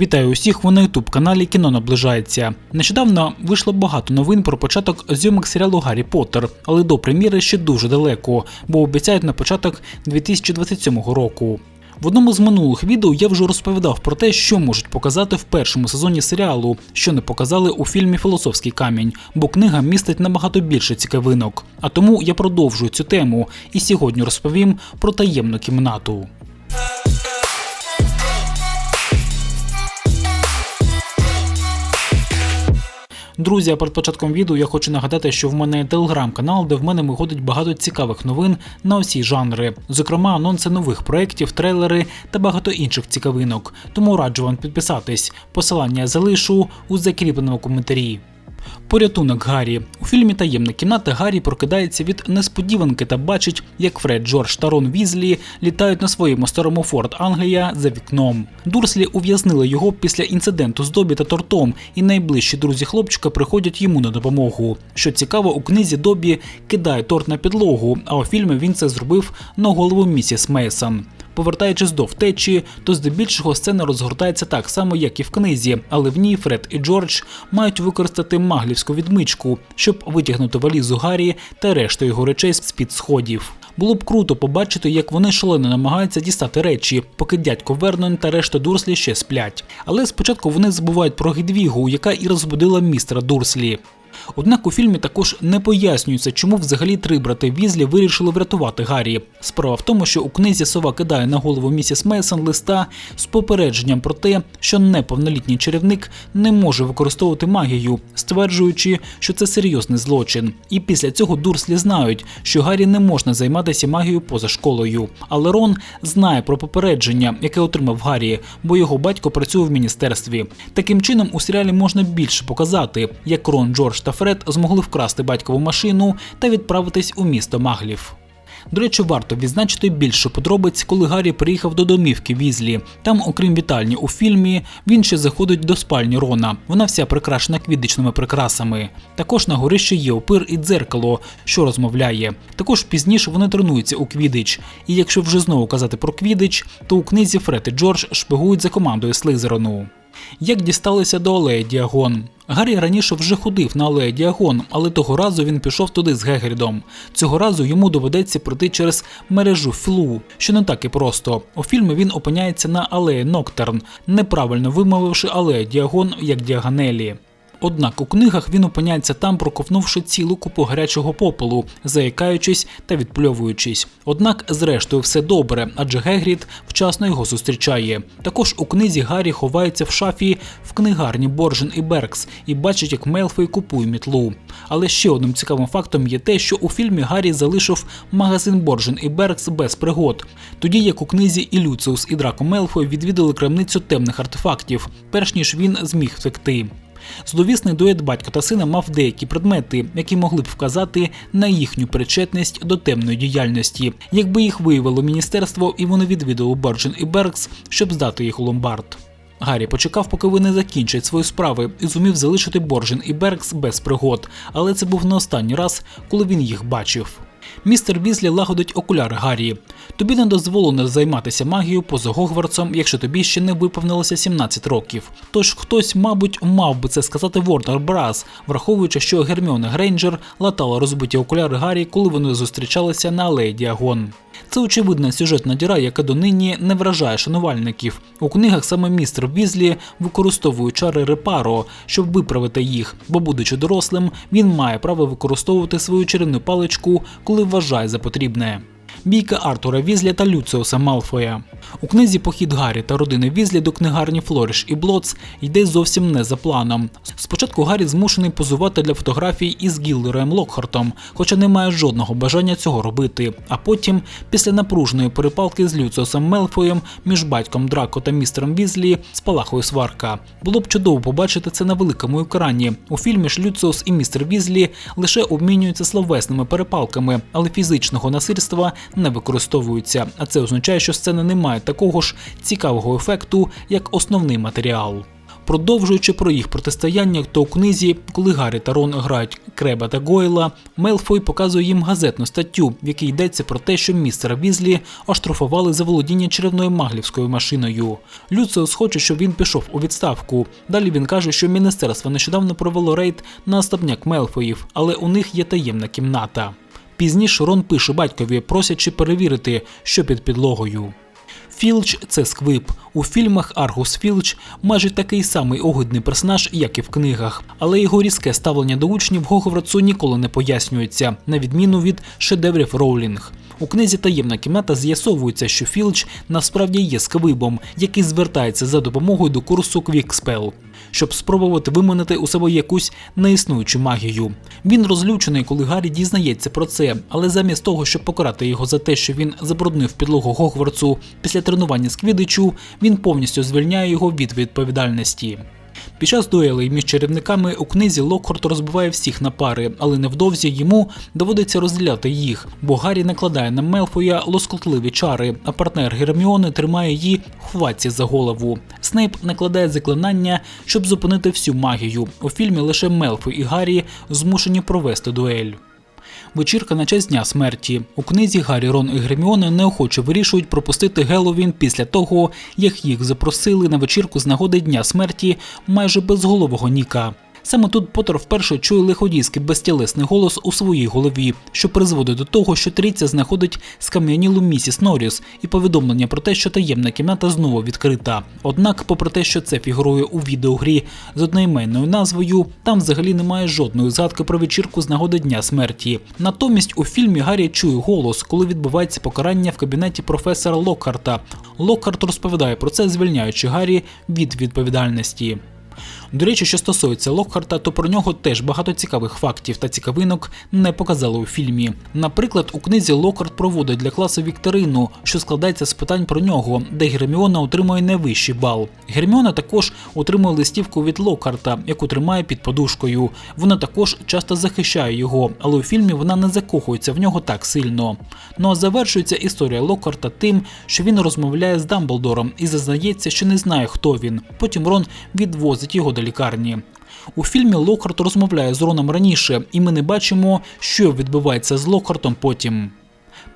Вітаю усіх ви на ютуб каналі Кіно наближається. Нещодавно вийшло багато новин про початок зйомок серіалу Гаррі Поттер, але до прем'єри ще дуже далеко, бо обіцяють на початок 2027 року. В одному з минулих відео я вже розповідав про те, що можуть показати в першому сезоні серіалу, що не показали у фільмі Філософський камінь, бо книга містить набагато більше цікавинок. А тому я продовжую цю тему і сьогодні розповім про таємну кімнату. Друзі, а перед початком відео я хочу нагадати, що в мене є телеграм-канал, де в мене виходить багато цікавих новин на усі жанри, зокрема анонси нових проєктів, трейлери та багато інших цікавинок. Тому раджу вам підписатись. Посилання я залишу у закріпленому коментарі. Порятунок Гаррі у фільмі Таємна кімната Гаррі прокидається від несподіванки та бачить, як Фред Джордж та Рон Візлі літають на своєму старому Форт Англія за вікном. Дурслі ув'язнили його після інциденту з Добі та тортом, і найближчі друзі хлопчика приходять йому на допомогу. Що цікаво, у книзі Добі кидає торт на підлогу, а у фільмі він це зробив на голову місіс Мейсон. Повертаючись до втечі, то здебільшого сцена розгортається так само, як і в книзі, але в ній Фред і Джордж мають використати маглівську відмичку, щоб витягнути валізу Гаррі та решту його речей з-під сходів. Було б круто побачити, як вони шалено намагаються дістати речі, поки дядько Вернон та решта Дурслі ще сплять. Але спочатку вони забувають про Гідвігу, яка і розбудила містера Дурслі. Однак у фільмі також не пояснюється, чому взагалі три брати Візлі вирішили врятувати Гаррі. Справа в тому, що у книзі сова кидає на голову місіс Мейсон листа з попередженням про те, що неповнолітній чарівник не може використовувати магію, стверджуючи, що це серйозний злочин. І після цього дурслі знають, що Гаррі не можна займатися магією поза школою. Але Рон знає про попередження, яке отримав Гаррі, бо його батько працює в міністерстві. Таким чином у серіалі можна більше показати, як Рон Джордж та Фред змогли вкрасти батькову машину та відправитись у місто Маглів. До речі, варто відзначити більше подробиць, коли Гаррі приїхав до домівки Візлі. Там, окрім вітальні у фільмі, він ще заходить до спальні Рона. Вона вся прикрашена квідичними прикрасами. Також на горищі є опир і дзеркало, що розмовляє. Також пізніше вони тренуються у квідич. І якщо вже знову казати про квідич, то у книзі Фред і Джордж шпигують за командою Слизерону. Як дісталися до алеї Діагон? Гаррі раніше вже ходив на алеї Діагон, але того разу він пішов туди з Гегрідом. Цього разу йому доведеться пройти через мережу флу, що не так і просто. У фільмі він опиняється на алеї Ноктерн, неправильно вимовивши алею Діагон як діаганелі. Однак у книгах він опиняється там, проковнувши цілу купу гарячого попелу, заїкаючись та відпльовуючись. Однак, зрештою, все добре, адже Гегрід вчасно його зустрічає. Також у книзі Гаррі ховається в шафі в книгарні Боржен і Беркс і бачить, як Мелфой купує мітлу. Але ще одним цікавим фактом є те, що у фільмі Гаррі залишив магазин Боржен і Беркс без пригод, тоді як у книзі і Люциус і Драко Мелфой відвідали крамницю темних артефактів, перш ніж він зміг втекти. Зловісний дует батька та сина мав деякі предмети, які могли б вказати на їхню причетність до темної діяльності, якби їх виявило міністерство і вони відвідали Борджен і Беркс, щоб здати їх у ломбард. Гаррі почекав, поки вони закінчать свої справи, і зумів залишити Борджен і Беркс без пригод, але це був не останній раз, коли він їх бачив. Містер Візлі лагодить окуляри Гаррі. Тобі не дозволено займатися магією поза Гогвартсом, якщо тобі ще не виповнилося 17 років. Тож хтось, мабуть, мав би це сказати Warner Брас, враховуючи, що Герміона Грейнджер латала розбиті окуляри Гаррі, коли вони зустрічалися на алеї Діагон. Це очевидна сюжетна діра, яка донині не вражає шанувальників. У книгах саме містер Візлі використовує чари репаро, щоб виправити їх, бо, будучи дорослим, він має право використовувати свою чарівну паличку, коли вважає за потрібне. Бійка Артура Візлі та Люціуса Малфоя. У книзі Похід Гаррі та родини Візлі до книгарні Флориш і Блоц йде зовсім не за планом. Спочатку Гаррі змушений позувати для фотографій із Гіллероєм Локхартом, хоча не має жодного бажання цього робити. А потім, після напруженої перепалки з Люціусом Мелфоєм між батьком Драко та містером Візлі, спалахує сварка. Було б чудово побачити це на великому екрані. У фільмі ж Люціус і містер Візлі лише обмінюються словесними перепалками, але фізичного насильства не використовуються. А це означає, що сцена не має такого ж цікавого ефекту, як основний матеріал. Продовжуючи про їх протистояння, то у книзі, коли Гаррі та Рон грають Креба та Гойла, Мелфой показує їм газетну статтю, в якій йдеться про те, що містера Візлі оштрафували за володіння черевною маглівською машиною. Люциус хоче, щоб він пішов у відставку. Далі він каже, що міністерство нещодавно провело рейд на особняк Мелфоїв, але у них є таємна кімната. Пізніше Рон пише батькові, просячи перевірити, що під підлогою. Філч це сквип. У фільмах Аргус Філч майже такий самий огидний персонаж, як і в книгах, але його різке ставлення до учнів Гогвартсу ніколи не пояснюється, на відміну від шедеврів Роулінг. У книзі таємна кімната з'ясовується, що Філч насправді є сквибом, який звертається за допомогою до курсу Квікспел, щоб спробувати виманити у себе якусь неіснуючу магію. Він розлючений, коли Гаррі дізнається про це, але замість того, щоб покарати його за те, що він забруднив підлогу Гогвартсу після тренування з Квідичу, він повністю звільняє його від відповідальності. Під час дуелей між чарівниками у книзі Локхорт розбиває всіх на пари, але невдовзі йому доводиться розділяти їх, бо Гаррі накладає на Мелфоя лоскотливі чари, а партнер Герміони тримає її в хватці за голову. Снейп накладає заклинання, щоб зупинити всю магію. У фільмі лише Мелфой і Гаррі змушені провести дуель. Вечірка на честь дня смерті. У книзі Гаррі, Рон і Герміона неохоче вирішують пропустити Геловін після того, як їх запросили на вечірку з нагоди дня смерті майже безголового Ніка. Саме тут Поттер вперше чує лиходійський безтілесний голос у своїй голові, що призводить до того, що трійця знаходить скам'янілу місіс Норріс і повідомлення про те, що таємна кімната знову відкрита. Однак, попри те, що це фігурує у відеогрі з одноіменною назвою, там взагалі немає жодної згадки про вечірку з нагоди дня смерті. Натомість у фільмі Гаррі чує голос, коли відбувається покарання в кабінеті професора Локкарта. Локкарт розповідає про це, звільняючи Гаррі від відповідальності. До речі, що стосується Локхарта, то про нього теж багато цікавих фактів та цікавинок не показали у фільмі. Наприклад, у книзі Локхарт проводить для класу Вікторину, що складається з питань про нього, де Герміона отримує найвищий бал. Герміона також отримує листівку від Локхарта, яку тримає під подушкою. Вона також часто захищає його, але у фільмі вона не закохується в нього так сильно. Ну а завершується історія Локхарта тим, що він розмовляє з Дамблдором і зазнається, що не знає, хто він. Потім Рон відвозить його до лікарні. У фільмі Локхарт розмовляє з Роном раніше, і ми не бачимо, що відбувається з Локхартом потім.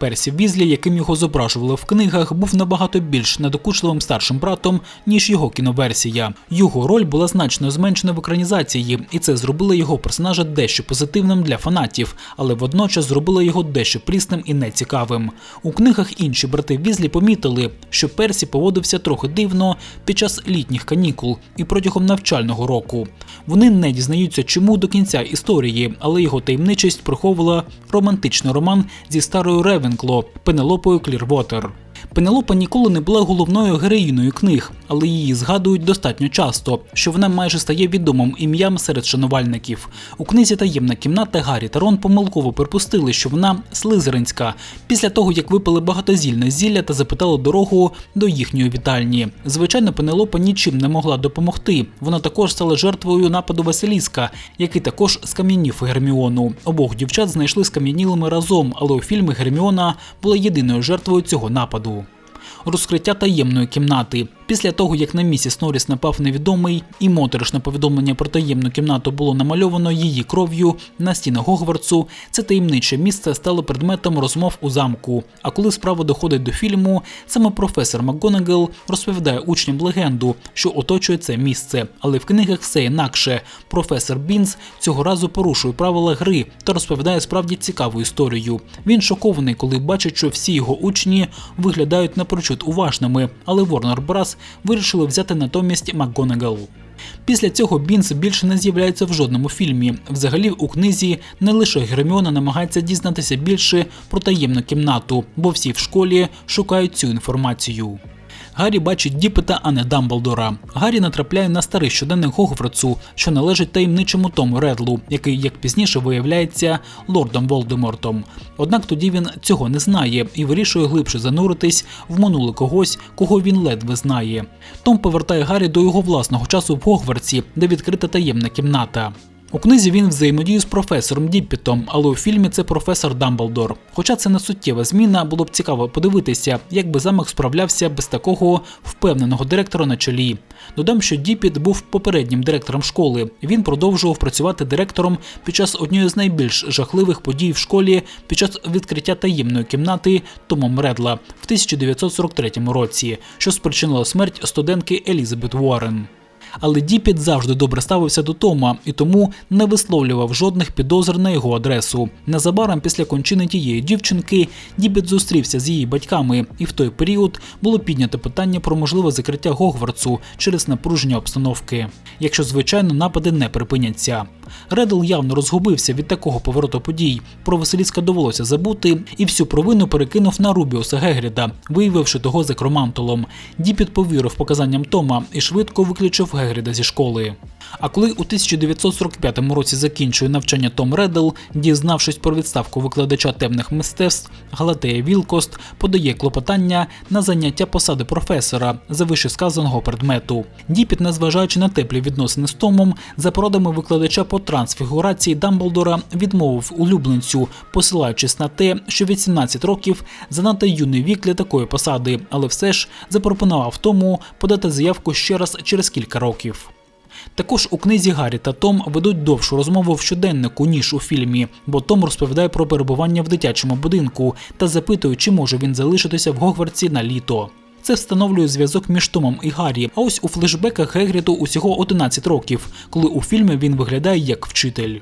Персі Візлі, яким його зображували в книгах, був набагато більш надокучливим старшим братом, ніж його кіноверсія. Його роль була значно зменшена в екранізації, і це зробило його персонажа дещо позитивним для фанатів, але водночас зробило його дещо прісним і нецікавим. У книгах інші брати Візлі помітили, що Персі поводився трохи дивно під час літніх канікул і протягом навчального року. Вони не дізнаються, чому до кінця історії, але його таємничість приховувала романтичний роман зі старою Ревенкло Пенелопою Клірвотер. Пенелопа ніколи не була головною героїною книг, але її згадують достатньо часто, що вона майже стає відомим ім'ям серед шанувальників. У книзі Таємна кімната Гаррі та Рон помилково припустили, що вона слизеринська, після того як випили багатозільне зілля та запитали дорогу до їхньої вітальні. Звичайно, Пенелопа нічим не могла допомогти. Вона також стала жертвою нападу Василіска, який також скам'янів Герміону. Обох дівчат знайшли скам'янілими разом, але у фільмі Герміона була єдиною жертвою цього нападу. Розкриття таємної кімнати. Після того, як на місіс Норріс напав невідомий, і моторошне повідомлення про таємну кімнату було намальовано її кров'ю на стінах Гогвартсу, це таємниче місце стало предметом розмов у замку. А коли справа доходить до фільму, саме професор МакГонагал розповідає учням легенду, що оточує це місце. Але в книгах все інакше. Професор Бінс цього разу порушує правила гри та розповідає справді цікаву історію. Він шокований, коли бачить, що всі його учні виглядають напрочуд уважними, але Ворнер Брас вирішили взяти натомість МакГонагал. Після цього Бінс більше не з'являється в жодному фільмі. Взагалі, у книзі не лише Герміона намагається дізнатися більше про таємну кімнату, бо всі в школі шукають цю інформацію. Гаррі бачить Діпета, а не Дамблдора. Гаррі натрапляє на старий щоденник Гогвартсу, що належить таємничому Тому Редлу, який, як пізніше виявляється, лордом Волдемортом. Однак тоді він цього не знає і вирішує глибше зануритись в минуле когось, кого він ледве знає. Том повертає Гаррі до його власного часу в Гогвартсі, де відкрита таємна кімната. У книзі він взаємодіє з професором Діппітом, але у фільмі це професор Дамблдор. Хоча це не суттєва зміна, було б цікаво подивитися, як би замок справлявся без такого впевненого директора на чолі. Додам, що Діппіт був попереднім директором школи. Він продовжував працювати директором під час однієї з найбільш жахливих подій в школі під час відкриття таємної кімнати Томом Редла в 1943 році, що спричинило смерть студентки Елізабет Уоррен. Але Діпіт завжди добре ставився до Тома і тому не висловлював жодних підозр на його адресу. Незабаром після кончини тієї дівчинки Діпіт зустрівся з її батьками, і в той період було піднято питання про можливе закриття Гогвартсу через напруження обстановки, якщо звичайно напади не припиняться. Редл явно розгубився від такого повороту подій. Про Василіска довелося забути і всю провину перекинув на Рубіуса Гегріда, виявивши того за кромантулом. Діпіт повірив показанням Тома і швидко виключив Гегріда зі школи. А коли у 1945 році закінчує навчання Том Реддл, дізнавшись про відставку викладача темних мистецтв, Галатея Вілкост подає клопотання на заняття посади професора за вищесказаного предмету. Діпіт, незважаючи на теплі відносини з Томом, за порадами викладача по трансфігурації Дамблдора відмовив улюбленцю, посилаючись на те, що 18 років занадто юний вік для такої посади, але все ж запропонував тому подати заявку ще раз через кілька років. Також у книзі Гаррі та Том ведуть довшу розмову в щоденнику, ніж у фільмі, бо Том розповідає про перебування в дитячому будинку та запитує, чи може він залишитися в Гогвартсі на літо. Це встановлює зв'язок між Томом і Гаррі. А ось у флешбеках Гегріду усього 11 років, коли у фільмі він виглядає як вчитель.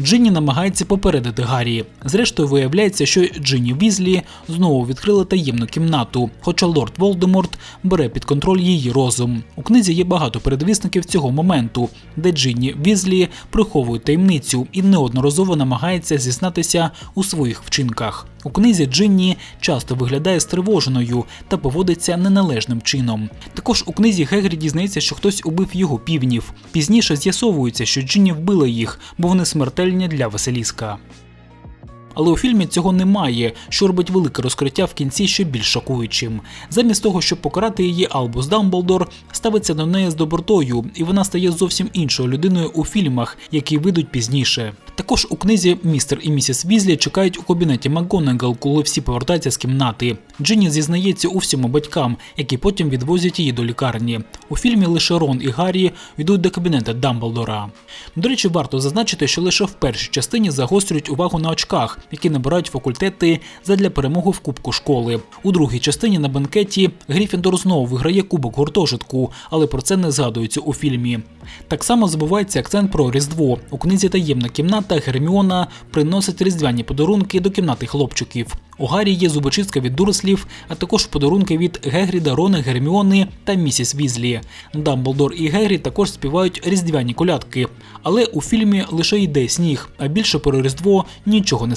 Джинні намагається попередити Гаррі. Зрештою, виявляється, що Джинні Візлі знову відкрила таємну кімнату, хоча лорд Волдеморт бере під контроль її розум. У книзі є багато передвісників цього моменту, де Джинні Візлі приховує таємницю і неодноразово намагається зізнатися у своїх вчинках. У книзі Джинні часто виглядає стривоженою та поводиться неналежним чином. Також у книзі Гегрі дізнається, що хтось убив його півнів. Пізніше з'ясовується, що Джинні вбила їх, бо вони смертельні для Василіска. Але у фільмі цього немає, що робить велике розкриття в кінці ще більш шокуючим. Замість того, щоб покарати її, Албус Дамблдор ставиться до неї з добротою, і вона стає зовсім іншою людиною у фільмах, які вийдуть пізніше. Також у книзі містер і місіс Візлі чекають у кабінеті МакГонагал, коли всі повертаються з кімнати. Джинні зізнається у всьому батькам, які потім відвозять її до лікарні. У фільмі лише Рон і Гаррі йдуть до кабінету Дамблдора. До речі, варто зазначити, що лише в першій частині загострюють увагу на очках, які набирають факультети задля перемоги в кубку школи. У другій частині на банкеті Гріфіндор знову виграє кубок гуртожитку, але про це не згадується у фільмі. Так само забувається акцент про Різдво. У книзі Таємна кімната Герміона приносить різдвяні подарунки до кімнати хлопчиків. У Гаррі є зубочистка від дуреслів, а також подарунки від Гегріда, Рони, Герміони та місіс Візлі. Дамблдор і Гегрі також співають різдвяні колядки. Але у фільмі лише йде сніг, а більше про Різдво нічого не